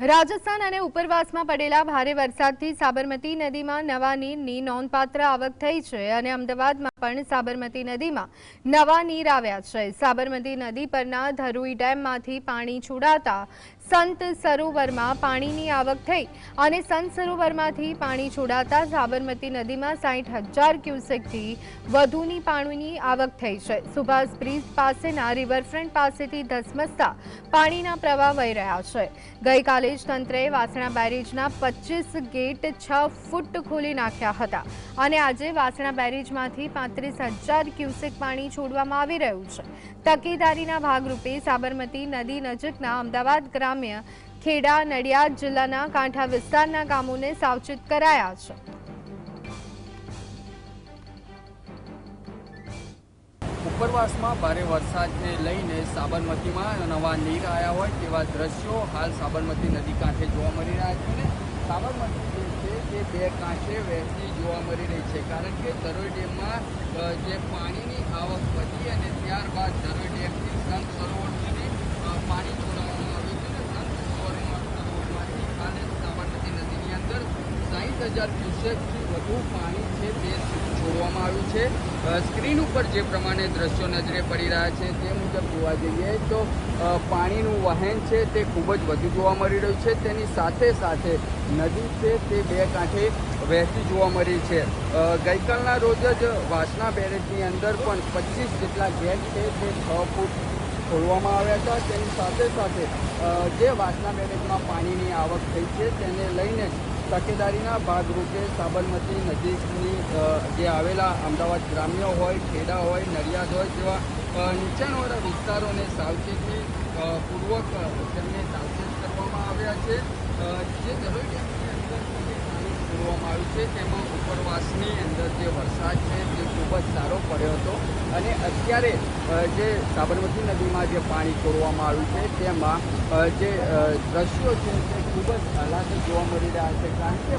રાજસ્થાન અને ઉપરવાસમાં પડેલા ભારે વરસાદથી સાબરમતી નદીમાં નવા નીરની નોંધપાત્ર આવક થઈ છે અને અમદાવાદમાં પણ સાબરમતી નદીમાં નવા નીર આવ્યા છે. સાબરમતી નદી પરના ધરુઈ ડેમમાંથી પાણી છોડાતા સંત સરોવરમાં પાણીની આવક થઈ અને સંત સરોવરમાંથી પાણી છોડાતા સાબરમતી નદીમાં સાઠ હજાર ક્યુસેકથી વધુની પાણીની આવક થઈ છે. સુભાષ બ્રિજ પાસેના રિવરફ્રન્ટ પાસેથી ધસમસતા પાણીના પ્રવાહ વહી રહ્યા છે. ગઈકાલે જ તંત્રએ વાસણા બેરેજના પચીસ ગેટ છ ફૂટ ખોલી નાખ્યા હતા અને આજે વાસણા બેરેજમાંથી પાંત્રીસ હજાર ક્યુસેક પાણી છોડવામાં આવી રહ્યું છે. તકેદારીના ભાગરૂપે સાબરમતી નદી નજીકના અમદાવાદ ગ્રામ્ય ખેડા, નડિયાદ જિલ્લાના કાંઠા વિસ્તારના ગામોને સાવચેત કરાયા છે. ઉપરવાસમાં ભારે વરસાદને લઈને સાબરમતીમાં નવા નીર આવ્યા હોય તેવા દ્રશ્યો હાલ સાબરમતી નદી કાંઠે જોવા મળી રહ્યા છે અને સાબરમતી જે છે તે બે કાંઠે વહેતી જોવા મળી રહી છે કારણ કે ધરોઈ ડેમમાં જે પાણીની આવક વધી અને ત્યારબાદ ધરોઈ ડેમથી સંત સરોવર સુધી અ, પાણી છોડવામાં આવ્યું છે અને સંત સરોવરમાં સરોવરમાંથી હાલ સાબરમતી નદીની અંદર સાહીઠ હજાર ક્યુસેકથી વધુ પાણી છે તે છોડવામાં આવ્યું છે. સ્ક્રીન ઉપર જે પ્રમાણે દ્રશ્યો નજરે પડી રહ્યા છે તે મુજબ જોવા જઈએ તો પાણીનું વહેણ છે તે ખૂબ જ વધુ જોવા મળી રહ્યું છે. તેની સાથે સાથે નદી છે તે બે કાંઠે વહેતી જોવા મળી છે. ગઈકાલના રોજ જ વાસણા બેરેજની અંદર પણ પચીસ જેટલા ગેટ છે તે છ ફૂટ ખોલવામાં આવ્યા હતા. તેની સાથે સાથે જે વાસના બેરેજમાં પાણીની આવક થઈ છે તેને લઈને તકેદારીના ભાગરૂપે સાબરમતી નજીકની જે આવેલા અમદાવાદ ગ્રામ્ય હોય, ખેડા હોય, નડિયાદ હોય જેવા નીચાણવાળા વિસ્તારોને સાવચેતી પૂર્વક તેમને સાવચેત કરવામાં આવ્યા છે. જે ધરોઈ પાણી છોડવામાં આવ્યું છે. તેમાં ઉપરવાસની અંદર જે વરસાદ છે તે ખૂબ જ સારો પડ્યો હતો. અને અત્યારે જે સાબરમતી નદીમાં જે પાણી છોડવામાં આવ્યું છે, તેમાં જે દ્રશ્યો છે તે ખૂબ જ આહલાદક જોવા મળી રહ્યા છે. કારણ કે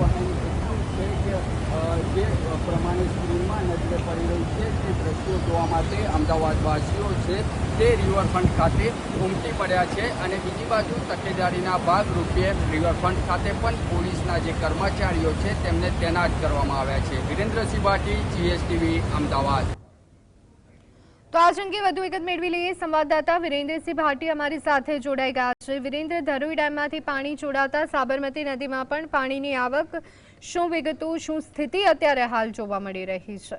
વહન એટલું જે પ્રમાણે સ્ક્રીનમાં નજરે પડી રહ્યું છે તે દ્રશ્યો જોવા માટે અમદાવાદવાસીઓ છે તે રિવરફ્રન્ટ ખાતે ઉમટી પડ્યા છે અને બીજી બાજુ તકેદારીના ભાગરૂપે રિવરફ્રન્ટ ખાતે પણ પોલીસના જે કર્મચારીઓ છે તેમને તૈનાત કરવામાં આવ્યા છે. વિરેન્દ્રસિંહ ભાટી જીએસટીવી અમદાવાદ. તો આ અંગે વધુ વિગત મેળવી લઈએ. સંવાદદાતા વિરેન્દ્રસિંહ ભાટી અમારી સાથે જોડાઈ ગયા છે. વિરેન્દ્ર, ધરોઈ ડેમમાંથી પાણી છોડાતા સાબરમતી નદીમાં પણ પાણીની આવક. શું વિગતો, શું સ્થિતિ અત્યારે હાલ જોવા મળી રહી છે?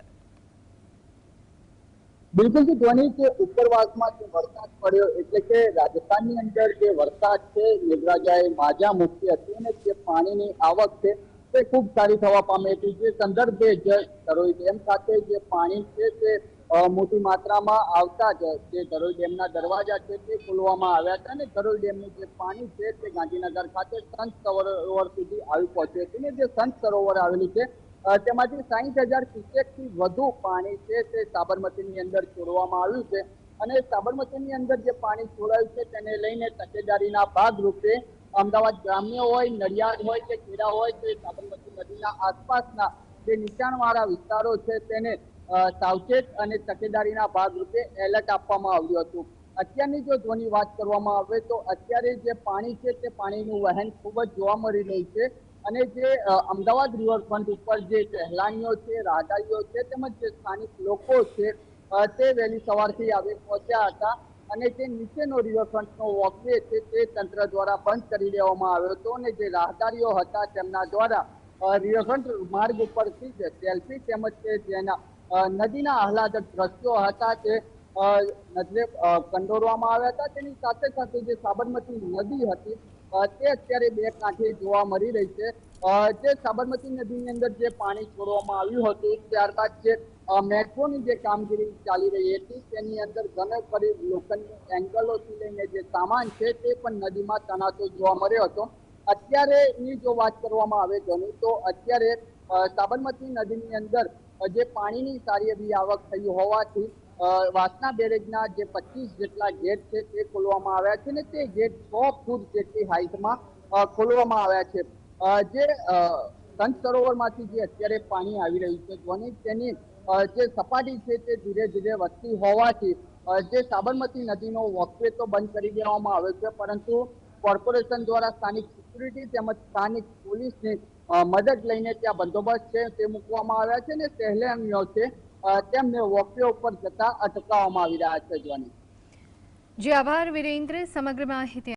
બિલકુલ ધ્વનિ કે ઉપરવાસમાં જે વરસાદ પડ્યો એટલે કે રાજસ્થાનની અંદર જે વરસાદ છે, મેઘરાજાએ માજા મૂકી હતી અને જે પાણીની આવક છે તે ખૂબ સારી થવા પામી હતી જે સંદર્ભે જ ધરોઈ ડેમ ખાતે જે પાણી છે તે મોટી માત્રામાં આવતા જ જે ધરોઈ ડેમના દરવાજા છે તે ખોલવામાં આવ્યા હતા અને ધરોઈ ડેમનું જે પાણી છે તે ગાંધીનગર ખાતે સંત સરોવર સુધી આવી પહોંચ્યું હતું ને જે સંત સરોવર આવેલું છે તેમાંથી સાહીઠ હજારથી વધુ પાણી છે તે સાબરમતીની અંદર છોડવામાં આવ્યું છે. અને સાબરમતીની અંદર જે પાણી છોડાયું છે તેને લઈને તકેદારીના ભાગરૂપે અમદાવાદ ગ્રામ્ય હોય, નડિયાદ હોય કે ખેડા હોય કે સાબરમતી નદીના આસપાસના જે નીચાણવાળા વિસ્તારો છે તેને સાવચેત અને તકેદારીના ભાગરૂપે એલર્ટ આપવામાં આવ્યું હતું. અત્યારની જો ધ્વનિ વાત કરવામાં આવે તો અત્યારે જે પાણી છે તે પાણીનું વહેન ખૂબ જ જોવા મળી રહ્યું છે અને જે અમદાવાદ રિવરફ્રન્ટ ઉપર જે સહેલાણીઓ છે, રાહદારીઓ છે તેમજ જે સ્થાનિક લોકો છે તે વહેલી સવારથી આવી પહોંચ્યા હતા. અને જે નીચેનો રિવરફ્રન્ટનો વોકવે છે, તે તંત્ર દ્વારા બંધ કરી દેવામાં આવ્યો હતો અને જે રાહદારીઓ હતા તેમના દ્વારા રિવરફ્રન્ટ માર્ગ ઉપરથી જ સેલ્ફી તેમજ જેના નદીના આહલાદક દ્રશ્યો હતા તે નજરે કંડોરવામાં આવ્યા હતા. તેની સાથે સાથે જે સાબરમતી નદી હતી તે અત્યારે બે કાંઠે જોવા મળી રહી છે. જે સાબરમતી નદીની અંદર જે પાણી છોડવામાં આવ્યું હતું, ત્યારબાદ જે મેટ્રોની જે કામગીરી ચાલી રહી હતી, તેની અંદર ઘણા ખરી લોખંડની એંગલોથી લઈને જે સામાન છે, તે પણ નદીમાં તણાતો જોવા મળ્યો હતો. અત્યારે ની જો વાત કરવામાં આવે ધનુ તો અત્યારે સાબરમતી નદીની અંદર જે પાણીની સારી એવી આવક થઈ હોવાથી અ, વાસણા બેરેજના જે પચીસ જેટલા ગેટ છે તે ખોલવામાં આવ્યા છે ને તે ગેટ સો ફૂટ જેટલી હાઇટમાં ખોલવામાં આવ્યા છે. જે સંત સરોવરમાંથી જે અત્યારે પાણી આવી રહ્યું છે ધ્વનિ તેની જે સપાટી છે તે ધીરે ધીરે વધતી હોવાથી જે સાબરમતી નદીનો વોકવે તો બંધ કરી દેવામાં આવ્યો છે પરંતુ કોર્પોરેશન દ્વારા સ્થાનિક સિક્યુરિટી તેમજ સ્થાનિક પોલીસની મદદ લઈને ત્યાં બંદોબસ્ત છે તે મૂકવામાં આવ્યા છે ને સહેલાણીઓ છે તેમને વોકવે ઉપર જતા અટકાવવામાં આવી રહ્યા છે જોવાની. જી આભાર વિરેન્દ્ર. સમગ્ર માહિતી